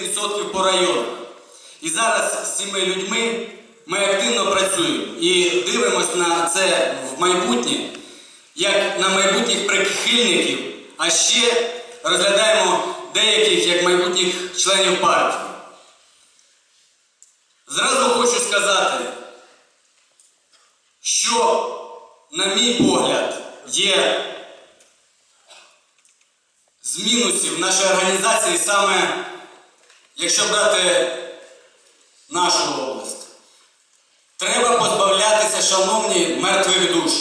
10% по районах. І зараз з цими людьми ми активно працюємо і дивимося на це в майбутнє, як на майбутніх прихильників, а ще розглядаємо деяких як майбутніх членів партії. Зразу хочу сказати, що, на мій погляд, є з мінусів нашої організації саме, якщо брати нашу область. Треба позбавлятися, шановні, мертвих душ.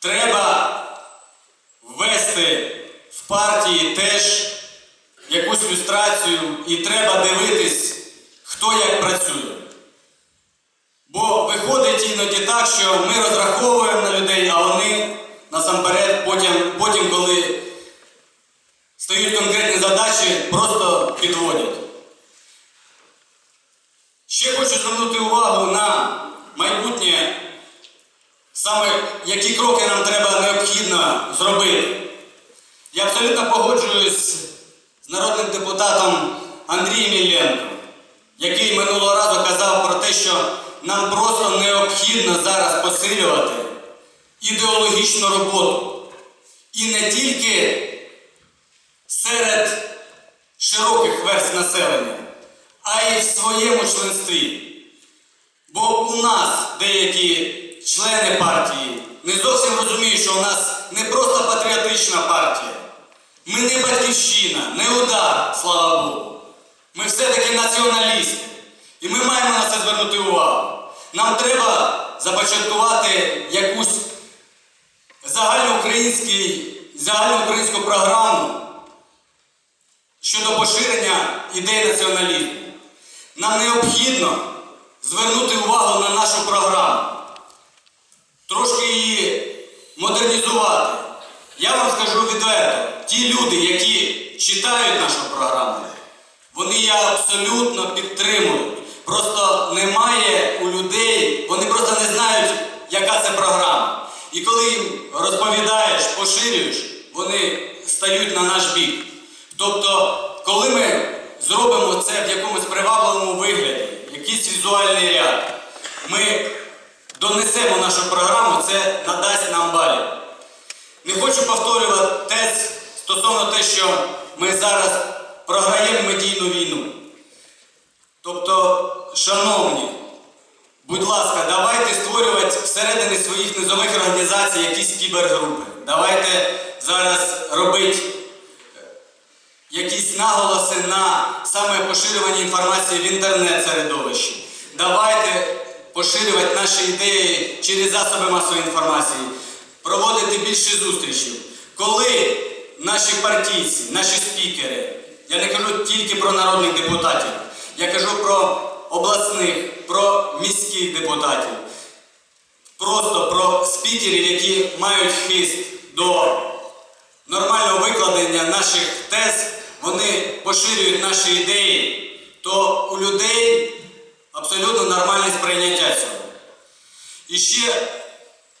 Треба ввести в партії теж якусь люстрацію і треба дивитись, хто як працює. Бо виходить іноді так, що ми розраховуємо на людей, а вони насамперед потім, потім коли конкретні задачі, просто підводять. Ще хочу звернути увагу на майбутнє, саме які кроки нам треба необхідно зробити. Я абсолютно погоджуюсь з народним депутатом Андрієм Ілленком, який минулого разу казав про те, що нам просто необхідно зараз посилювати ідеологічну роботу. І не тільки серед широких верств населення, а й в своєму членстві. Бо у нас деякі члени партії не зовсім розуміють, що у нас не просто патріотична партія. Ми не батьківщина, не удар, слава Богу. Ми все-таки націоналісти. І ми маємо на це звернути увагу. Нам треба започаткувати якусь загальноукраїнську програму щодо поширення ідей націоналізму. Нам необхідно звернути увагу на нашу програму, трошки її модернізувати. Я вам скажу відверто, ті люди, які читають нашу програму, вони її абсолютно підтримують. Просто немає у людей, вони просто не знають, яка це програма. І коли їм розповідаєш, поширюєш, вони стають на наш бік. Тобто, коли ми зробимо це в якомусь привабливому вигляді, якийсь візуальний ряд, ми донесемо нашу програму, це надасть нам балів. Не хочу повторювати тез стосовно те, що ми зараз програємо медійну війну. Тобто, шановні, будь ласка, давайте створювати всередині своїх низових організацій якісь кібергрупи. Давайте зараз робити якісь наголоси на саме поширювання інформації в інтернет-середовищі. Давайте поширювати наші ідеї через засоби масової інформації, проводити більше зустрічей. Коли наші партійці, наші спікери, я не кажу тільки про народних депутатів, я кажу про обласних, про міських депутатів, просто про спікерів, які мають хист до нормального викладення наших тез, вони поширюють наші ідеї, то у людей абсолютно нормальне сприйняття цього. І ще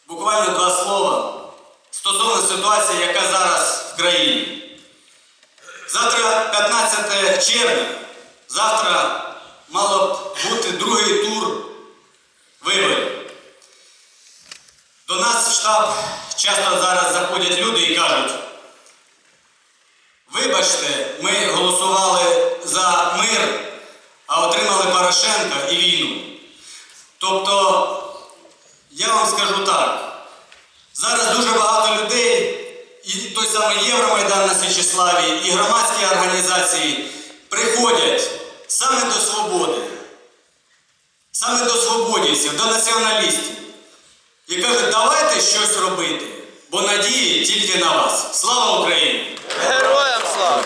буквально два слова стосовно ситуації, яка зараз в країні. Завтра 15 червня, завтра мало б бути другий тур виборів. До нас в штаб часто зараз заходять люди і кажуть, вибачте, ми голосували за мир, а отримали Порошенка і війну. Тобто, я вам скажу так, зараз дуже багато людей, і той самий Євромайдан на Січеславі, і громадські організації приходять саме до свободи, саме до свободівців, до націоналістів. І кажуть, давайте щось робити, бо надії тільки на вас. Слава Україні! Героям слава!